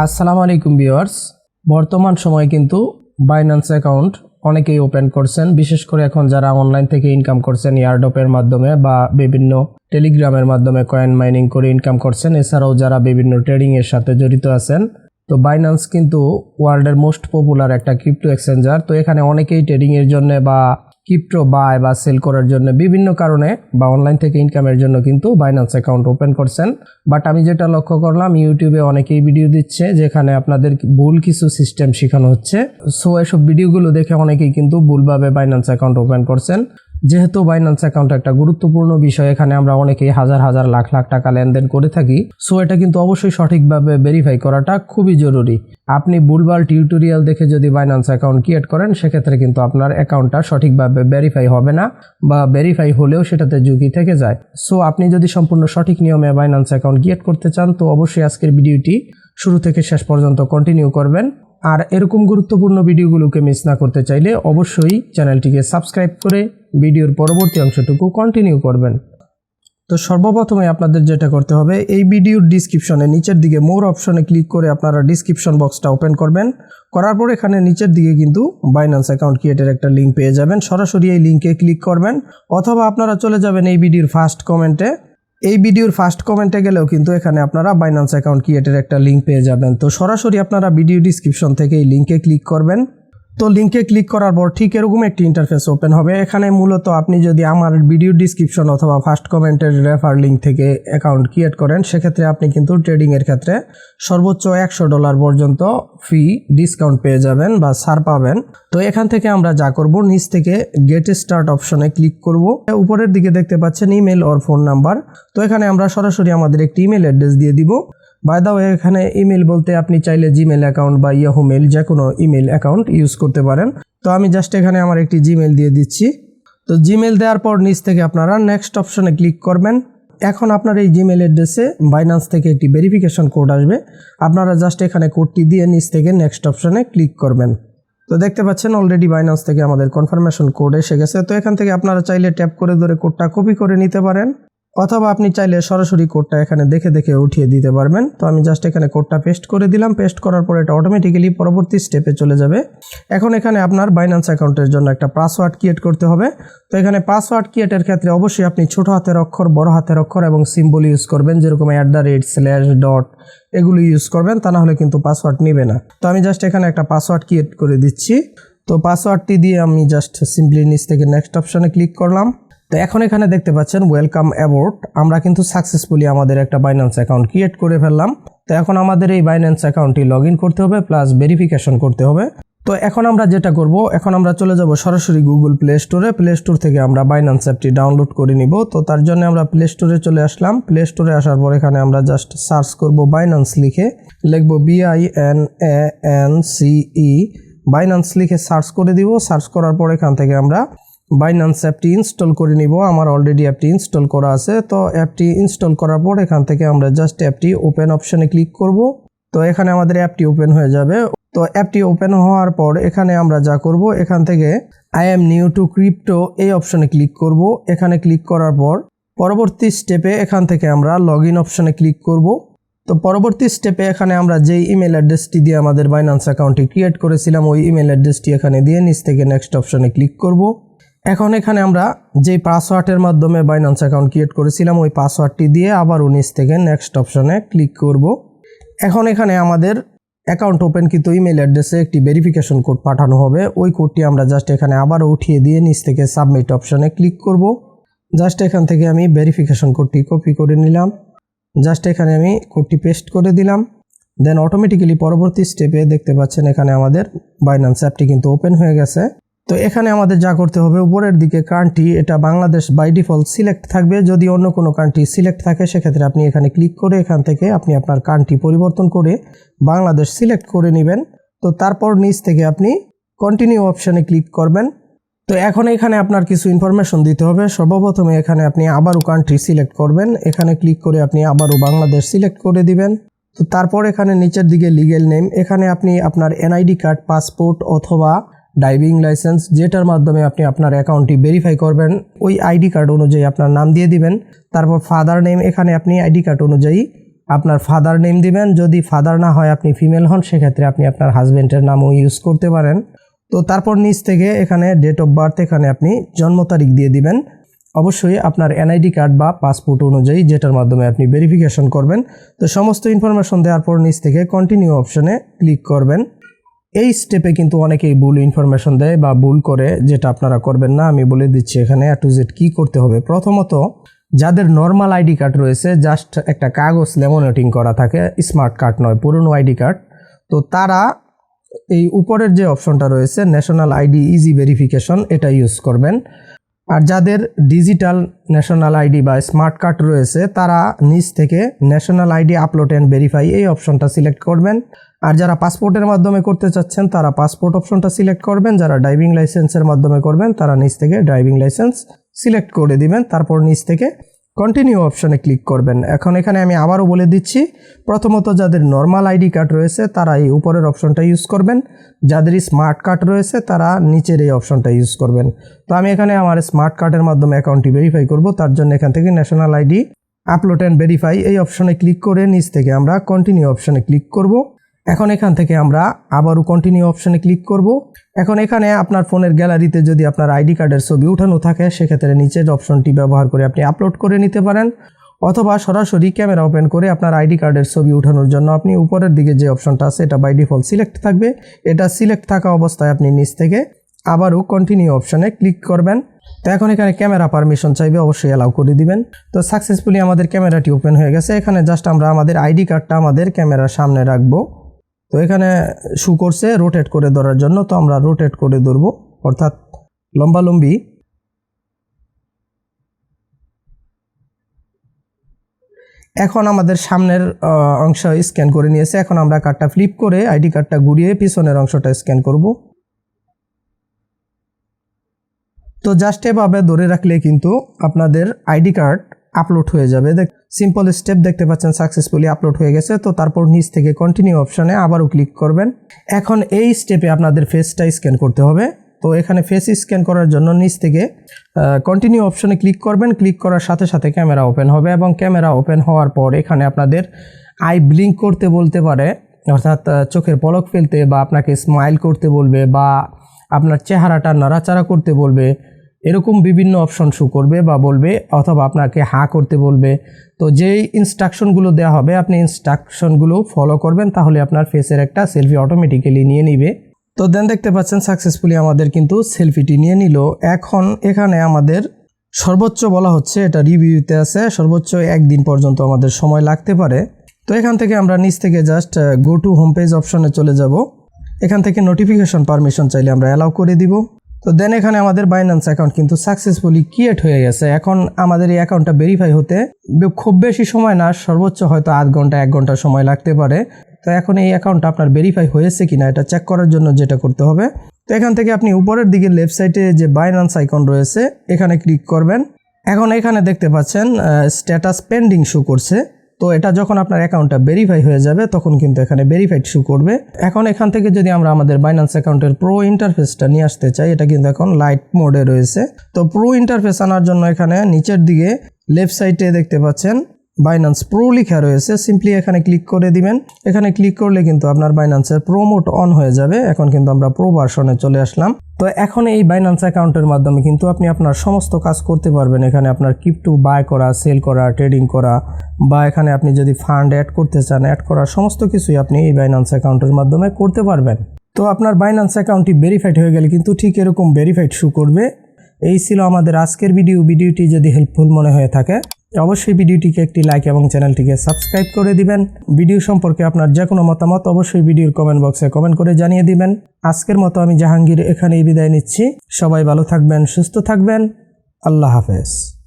আসসালামু আলাইকুম ভিউয়ার্স। বর্তমান সময়ে কিন্তু বাইন্যান্স অ্যাকাউন্ট অনেকেই ওপেন করছেন, বিশেষ করে এখন যারা অনলাইন থেকে ইনকাম করছেন ইয়ারডপের মাধ্যমে বা বিভিন্ন টেলিগ্রামের মাধ্যমে কয়েন মাইনিং করে ইনকাম করছেন, এছাড়াও যারা বিভিন্ন ট্রেডিং এর সাথে জড়িত আছেন। তো বাইন্যান্স কিন্তু ওয়ার্ল্ডের মোস্ট পপুলার একটা ক্রিপ্টো এক্সচেঞ্জার তো এখানে অনেকেই ট্রেডিং এর জন্য বা ক্রিপ্টো বাই বা সেল করার জন্য বিভিন্ন কারণে বা অনলাইন থেকে ইনকামের জন্য কিন্তু বাইন্যান্স অ্যাকাউন্ট ওপেন করছেন। বাট আমি যেটা লক্ষ্য করলাম ইউটিউবে অনেকেই ভিডিও দিচ্ছে যেখানে আপনাদের ভুল কিছু সিস্টেম শেখানো হচ্ছে। সো এসব ভিডিওগুলো দেখে অনেকেই কিন্তু ভুলভাবে বাইন্যান্স অ্যাকাউন্ট ওপেন করছেন। যেহেতু বাইন্যান্স অ্যাকাউন্ট একটা গুরুত্বপূর্ণ বিষয়, এখানে আমরা অনেকেই হাজার হাজার লাখ লাখ টাকা লেনদেন করে থাকি। সো এটা কিন্তু অবশ্যই সঠিকভাবে ভেরিফাই করাটা খুবই জরুরি। আপনি ভুলভাল টিউটোরিয়াল দেখে যদি বাইন্যান্স অ্যাকাউন্ট ক্রিয়েট করেন, সেক্ষেত্রে কিন্তু আপনার অ্যাকাউন্টটা সঠিকভাবে ভেরিফাই হবে না বা ভেরিফাই হলেও সেটাতে ঝুঁকি থেকে যায়। সো আপনি যদি সম্পূর্ণ সঠিক নিয়মে বাইন্যান্স অ্যাকাউন্ট ক্রিয়েট করতে চান, তো অবশ্যই আজকের ভিডিওটি শুরু থেকে শেষ পর্যন্ত কন্টিনিউ করবেন। আর এরকম গুরুত্বপূর্ণ ভিডিওগুলোকে মিস না করতে চাইলে অবশ্যই চ্যানেলটিকে সাবস্ক্রাইব করে ভিডিওর পরবর্তী অংশটুকু কন্টিনিউ করবেন। তো সর্বপ্রথমে আপনাদের যেটা করতে হবে, এই ভিডিওর ডিসক্রিপশনে নিচের দিকে মোর অপশনে ক্লিক করে আপনারা ডিসক্রিপশন বক্সটা ওপেন করবেন। করার পর এখানে নিচের দিকে কিন্তু বাইন্যান্স অ্যাকাউন্ট ক্রিয়েটের একটা লিঙ্ক পেয়ে যাবেন। সরাসরি এই লিঙ্কে ক্লিক করবেন। অথবা আপনারা চলে যাবেন এই ভিডিওর ফার্স্ট কমেন্টে এই ভিডিওর ফার্স্ট কমেন্টে গেলেও কিন্তু এখানে আপনারা বাইন্যান্স অ্যাকাউন্ট ক্রিয়েটের একটা লিঙ্ক পেয়ে যাবেন। তো সরাসরি আপনারা ভিডিও ডিসক্রিপশন থেকে এই লিঙ্কে ক্লিক করবেন। তো লিঙ্কে ক্লিক করার পর ঠিক এরকম একটি ইন্টারফেস ওপেন হবে। এখানে মূলত আপনি যদি আমার ভিডিও ডিসক্রিপশন অথবা ফার্স্ট কমেন্টের রেফার লিঙ্ক থেকে অ্যাকাউন্ট ক্রিয়েট করেন, সেক্ষেত্রে আপনি কিন্তু ট্রেডিংয়ের ক্ষেত্রে সর্বোচ্চ একশো ডলার পর্যন্ত ফি ডিসকাউন্ট পেয়ে যাবেন বা ছাড় পাবেন। তো এখান থেকে আমরা যা করব, নিচ থেকে গেট স্টার্ট অপশনে ক্লিক করব। উপরের দিকে দেখতে পাচ্ছেন ইমেল ওর ফোন নাম্বার তো এখানে আমরা সরাসরি আমাদের একটি ইমেল অ্যাড্রেস দিয়ে দিব। বাই দা এখানে ইমেল বলতে আপনি চাইলে জিমেল অ্যাকাউন্ট বা ইয়াহু মেল যে কোনো ইমেল অ্যাকাউন্ট ইউজ করতে পারেন। তো আমি জাস্ট এখানে আমার একটি জিমেল দিয়ে দিচ্ছি। তো জিমেল দেওয়ার পর নিচ থেকে আপনারা নেক্সট অপশনে ক্লিক করবেন। এখন আপনার এই জিমেল অ্যাড্রেসে বাইন্যান্স থেকে একটি ভেরিফিকেশন কোড আসবে। আপনারা জাস্ট এখানে কোডটি দিয়ে নিচ থেকে নেক্সট অপশনে ক্লিক করবেন। তো দেখতে পাচ্ছেন অলরেডি বাইন্যান্স থেকে আমাদের কনফার্মেশন কোড এসে গেছে। তো এখান থেকে আপনারা চাইলে ট্যাপ করে ধরে কোডটা কপি করে নিতে পারেন। অথবা আপনি চাইলে সরাসরি কোডটা এখানে দেখে দেখে উঠিয়ে দিতে পারবেন। তো আমি জাস্ট এখানে কোডটা পেস্ট করে দিলাম। পেস্ট করার পর এটা অটোমেটিক্যালি পরবর্তী স্টেপে চলে যাবে। এখন এখানে আপনার বাইন্যান্স অ্যাকাউন্টের জন্য একটা পাসওয়ার্ড ক্রিয়েট করতে হবে। তো এখানে পাসওয়ার্ড ক্রিয়েটের ক্ষেত্রে অবশ্যই আপনি ছোট হাতের অক্ষর, বড় হাতের অক্ষর এবং সিম্বল ইউজ করবেন। যেরকম at the rate slash dot এগুলো ইউজ করবেন, তা না হলে কিন্তু পাসওয়ার্ড নেবে না। তো আমি জাস্ট এখানে একটা পাসওয়ার্ড ক্রিয়েট করে দিচ্ছি। তো পাসওয়ার্ডটি দিয়ে আমি জাস্ট সিম্পলি নিচ থেকে নেক্সট অপশনে ক্লিক করলাম। তো এখন এখানে দেখতে পাচ্ছেন ওয়েলকাম অ্যাবোর্ড আমরা কিন্তু সাকসেসফুলি আমাদের একটা বাইন্যান্স অ্যাকাউন্ট ক্রিয়েট করে ফেললাম। তো এখন আমাদের এই বাইন্যান্স অ্যাকাউন্টটি লগ করতে হবে প্লাস ভেরিফিকেশন করতে হবে। তো এখন আমরা যেটা করব, এখন আমরা চলে যাব সরাসরি গুগল প্লে স্টোরে প্লে স্টোর থেকে আমরা বাইন্যান্স অ্যাপটি ডাউনলোড করে নিব। তো তার জন্য আমরা প্লে স্টোরে চলে আসলাম। প্লে স্টোরে আসার পর এখানে আমরা জাস্ট সার্চ করব বাইন্যান্স লিখে। লিখব B I N A N C E Binance লিখে সার্চ করে দিব। সার্চ করার পর এখান থেকে আমরা বাইন্যান্স অ্যাপটি ইনস্টল করে নিব। আমার অলরেডি অ্যাপটি ইনস্টল করা আছে। তো অ্যাপটি ইনস্টল করার পর এখান থেকে আমরা জাস্ট অ্যাপটি ওপেন অপশনে ক্লিক করব। তো এখানে আমাদের অ্যাপটি ওপেন হয়ে যাবে। তো অ্যাপটি ওপেন হওয়ার পর এখানে আমরা যা করব, এখান থেকে I am new to crypto এই অপশনে ক্লিক করব। এখানে ক্লিক করার পর পরবর্তী স্টেপে এখান থেকে আমরা লগ ইন অপশনে ক্লিক করব। তো পরবর্তী স্টেপে এখানে আমরা যেই ইমেল অ্যাড্রেসটি দিয়ে আমাদের বাইন্যান্স অ্যাকাউন্টটি ক্রিয়েট করেছিলাম, ওই ইমেল অ্যাড্রেসটি এখানে দিয়ে নিচ থেকে নেক্সট অপশনে ক্লিক করব। এখন এখানে আমরা যে পাসওয়ার্ডের মাধ্যমে বাইন্যান্স অ্যাকাউন্ট ক্রিয়েট করেছিলাম, ওই পাসওয়ার্ডটি দিয়ে আবার উনিশ থেকে নেক্সট অপশনে ক্লিক করব। এখন এখানে আমাদের অ্যাকাউন্ট ওপেন কিন্তু ইমেল অ্যাড্রেসে একটি ভেরিফিকেশন কোড পাঠানো হবে। ওই কোডটি আমরা জাস্ট এখানে আবারও উঠিয়ে দিয়ে নিচ থেকে সাবমিট অপশনে ক্লিক করব। জাস্ট এখান থেকে আমি ভেরিফিকেশন কোডটি কপি করে নিলাম। জাস্ট এখানে আমি কোডটি পেস্ট করে দিলাম। দেন অটোমেটিক্যালি পরবর্তী স্টেপে দেখতে পাচ্ছেন এখানে আমাদের বাইন্যান্স অ্যাপটি কিন্তু ওপেন হয়ে গেছে। তো এখানে আমাদের যা করতে হবে, উপরের দিকে কান্ট্রি এটা বাংলাদেশ বাই ডিফল্ট সিলেক্ট থাকবে। যদি অন্য কোনো কান্ট্রি সিলেক্ট থাকে, সেক্ষেত্রে আপনি এখানে ক্লিক করে এখান থেকে আপনি আপনার কান্ট্রি পরিবর্তন করে বাংলাদেশ সিলেক্ট করে নেবেন। তো তারপর নিচ থেকে আপনি কন্টিনিউ অপশানে ক্লিক করবেন। তো এখন এখানে আপনার কিছু ইনফরমেশন দিতে হবে। সর্বপ্রথমে এখানে আপনি আবারও কান্ট্রি সিলেক্ট করবেন। এখানে ক্লিক করে আপনি আবারও বাংলাদেশ সিলেক্ট করে দিবেন। তো তারপর এখানে নিচের দিকে লিগেল নেম এখানে আপনি আপনার এনআইডি কার্ড পাসপোর্ট অথবা ড্রাইভিং লাইসেন্স যেটার মাধ্যমে আপনি আপনার অ্যাকাউন্টটি ভেরিফাই করবেন, ওই আইডি কার্ড অনুযায়ী আপনার নাম দিয়ে দিবেন। তারপর ফাদার নেম এখানে আপনি আইডি কার্ড অনুযায়ী আপনার ফাদার নেম দিবেন। যদি ফাদার না হয়, আপনি ফিমেল হন, সেক্ষেত্রে আপনি আপনার হাজব্যান্ডের নামও ইউজ করতে পারেন। তো তারপর নিচ থেকে এখানে ডেট অফ বার্থ এখানে আপনি জন্ম তারিখ দিয়ে দিবেন। অবশ্যই আপনার এনআইডি কার্ড বা পাসপোর্ট অনুযায়ী যেটার মাধ্যমে আপনি ভেরিফিকেশন করবেন। তো সমস্ত ইনফরমেশন দেওয়ার পর নিচ থেকে কন্টিনিউ অপশনে ক্লিক করবেন। এই স্টেপে কিন্তু অনেকেই ভুল ইনফরমেশন দেয় বা ভুল করে যেটা আপনারা করবেন না। আমি বলে দিচ্ছি এখানে টু জেড কী করতে হবে? প্রথমত, যাদের নর্মাল আইডি কার্ড রয়েছে জাস্ট একটা কাগজ লেমোনেটিং করা থাকে স্মার্ট কার্ড নয়, পুরনো আইডি কার্ড তো তারা এই উপরের যে অপশনটা রয়েছে ন্যাশনাল আইডি ইজি ভেরিফিকেশন এটা ইউজ করবেন। আর যাদের ডিজিটাল ন্যাশনাল আইডি বা স্মার্ট কার্ড রয়েছে, তারা নিচ থেকে national ID upload and verify এই অপশনটা সিলেক্ট করবেন। আর যারা পাসপোর্টের মাধ্যমে করতে চাচ্ছেন, তারা পাসপোর্ট অপশনটা সিলেক্ট করবেন। যারা ড্রাইভিং লাইসেন্সের মাধ্যমে করবেন, তারা নিচ থেকে ড্রাইভিং লাইসেন্স সিলেক্ট করে দিবেন। তারপর নিচ থেকে কন্টিনিউ অপশনে ক্লিক করবেন। এখন এখানে আমি আবারও বলে দিচ্ছি, প্রথমত যাদের নর্মাল আইডি কার্ড রয়েছে, তারা এই উপরের অপশনটা ইউজ করবেন। যাদের স্মার্ট কার্ড রয়েছে, তারা নিচের এই অপশনটা ইউজ করবেন। তো আমি এখানে আমার স্মার্ট কার্ডের মাধ্যমে অ্যাকাউন্টটি ভেরিফাই করব। তার জন্য এখান থেকে national ID upload and verify এই অপশনে ক্লিক করে নিচ থেকে আমরা কন্টিনিউ অপশনে ক্লিক করব। এখন এখান থেকে আমরা আবারও কন্টিনিউ অপশনে ক্লিক করব। এখন এখানে আপনার ফোনের গ্যালারিতে যদি আপনার আইডি কার্ডের ছবি উঠানো থাকে, সেক্ষেত্রে নিচের অপশনটি ব্যবহার করে আপনি আপলোড করে নিতে পারেন। অথবা সরাসরি ক্যামেরা ওপেন করে আপনার আইডি কার্ডের ছবি উঠানোর জন্য আপনি উপরের দিকে যে অপশনটা আছে, এটা বাই ডিফল্ট সিলেক্ট থাকবে। এটা সিলেক্ট থাকা অবস্থায় আপনি নিচ থেকে আবারও কন্টিনিউ অপশনে ক্লিক করবেন। তো এখন এখানে ক্যামেরা পারমিশন চাইবে, অবশ্যই অ্যালাউ করে দিবেন। তো সাকসেসফুলি আমাদের ক্যামেরাটি ওপেন হয়ে গেছে। এখানে জাস্ট আমরা আমাদের আইডি কার্ডটা আমাদের ক্যামেরার সামনে রাখব। তো এখানে শু করছে রোটেট করে ধরার জন্য। তো আমরা রোটেট করে ধরবো, অর্থাৎ লম্বালম্বি এখন আমাদের সামনের অংশ স্ক্যান করে নিয়েছে। এখন আমরা কার্ডটা ফ্লিপ করে আইডি কার্ডটা ঘুরিয়ে পিছনের অংশটা স্ক্যান করব। তো জাস্ট এভাবে ধরে রাখলে কিন্তু আপনাদের আইডি কার্ড আপলোড হয়ে যাবে। দেখ সিম্পল স্টেপ দেখতে পাচ্ছেন সাকসেসফুলি আপলোড হয়ে গেছে। তো তারপর নিচ থেকে কন্টিনিউ অপশানে আবারও ক্লিক করবেন। এখন এই স্টেপে আপনাদের ফেসটা স্ক্যান করতে হবে। তো এখানে ফেস স্ক্যান করার জন্য নিচ থেকে কন্টিনিউ অপশনে ক্লিক করবেন। ক্লিক করার সাথে সাথে ক্যামেরা ওপেন হবে এবং ক্যামেরা ওপেন হওয়ার পর এখানে আপনাদের আই ব্লিঙ্ক করতে বলতে পারে। অর্থাৎ চোখের পলক ফেলতে বা আপনাকে স্মাইল করতে বলবে বা আপনার চেহারাটা নাড়াচাড়া করতে বলবে। এরকম বিভিন্ন অপশন শো করবে বা বলবে অথবা আপনাকে হা করতে বলবে। তো যেই ইনস্ট্রাকশনগুলো দেওয়া হবে, আপনি ইনস্ট্রাকশনগুলো ফলো করবেন, তাহলে আপনার ফেসের একটা সেলফি অটোমেটিক্যালি নিয়ে নিবে। তো দেন দেখতে পাচ্ছেন সাকসেসফুলি আমাদের কিন্তু সেলফিটি নিয়ে নিল। এখন এখানে আমাদের সর্বোচ্চ বলা হচ্ছে, এটা রিভিউতে আছে, সর্বোচ্চ একদিন পর্যন্ত আমাদের সময় লাগতে পারে। তো এখান থেকে আমরা নিচ থেকে just go to home page অপশনে চলে যাব। এখান থেকে নোটিফিকেশন পারমিশন চাইলে আমরা অ্যালাউ করে দিব। তো দেন এখানে আমাদের বাইন্যান্স অ্যাকাউন্ট কিন্তু সাকসেসফুলি ক্রিয়েট হয়ে গেছে। এখন আমাদের এই অ্যাকাউন্টটা ভেরিফাই হতে খুব বেশি সময় না, সর্বোচ্চ হয়তো আধ ঘণ্টা, এক ঘণ্টা সময় লাগতে পারে। তো এখন এই অ্যাকাউন্টটা আপনার ভেরিফাই হয়েছে কিনা এটা চেক করার জন্য যেটা করতে হবে। তো এখান থেকে আপনি উপরের দিকে লেফট সাইডে যে বাইন্যান্স আইকন রয়েছে, এখানে ক্লিক করবেন। এখন এখানে দেখতে পাচ্ছেন স্ট্যাটাস পেন্ডিং শো করছে। তো এটা যখন আপনার অ্যাকাউন্টটা ভেরিফাই হয়ে যাবে, তখন কিন্তু এখানে ভেরিফাইড শু করবে। এখন এখান থেকে যদি আমরা আমাদের বাইন্যান্স অ্যাকাউন্টের প্রো ইন্টারফেসটা নিয়ে আসতে চাই, এটা কিন্তু এখন লাইট মোডে রয়েছে। তো প্রো ইন্টারফেস আনার জন্য এখানে নিচের দিকে লেফট সাইডে দেখতে পাচ্ছেন বাইন্যান্স প্রো লেখা রয়েছে। সিম্পলি এখানে ক্লিক করে দিবেন। এখানে ক্লিক করলে কিন্তু আপনার বাইন্যান্সের প্রো মোড অন হয়ে যাবে। এখন কিন্তু আমরা প্রো ভার্সনে চলে আসলাম। তো এখন এই বাইন্যান্স অ্যাকাউন্টের মাধ্যমে কিন্তু আপনি আপনার সমস্ত কাজ করতে পারবেন। এখানে আপনার কিপটু বাই করা সেল করা ট্রেডিং করা বা এখানে আপনি যদি ফান্ড অ্যাড করতে চান অ্যাড করা সমস্ত কিছুই আপনি এই বাইন্যান্স অ্যাকাউন্টের মাধ্যমে করতে পারবেন। তো আপনার বাইন্যান্স অ্যাকাউন্টটি ভেরিফাইড হয়ে গেলে কিন্তু ঠিক এরকম ভেরিফাইড শু করবে। এই ছিল আমাদের আজকের ভিডিও ভিডিওটি যদি হেল্পফুল মনে হয়ে থাকে অবশ্যই ভিডিওটিকে একটি লাইক এবং চ্যানেলটিকে সাবস্ক্রাইব করে দিবেন। ভিডিও সম্পর্কে আপনার যে কোনো মতামত অবশ্যই ভিডিওর কমেন্ট বক্সে কমেন্ট করে জানিয়ে দিবেন। আজকের মতো আমি জাহাঙ্গীর এখানেই বিদায় নিচ্ছি। সবাই ভালো থাকবেন, সুস্থ থাকবেন। আল্লাহ হাফেজ।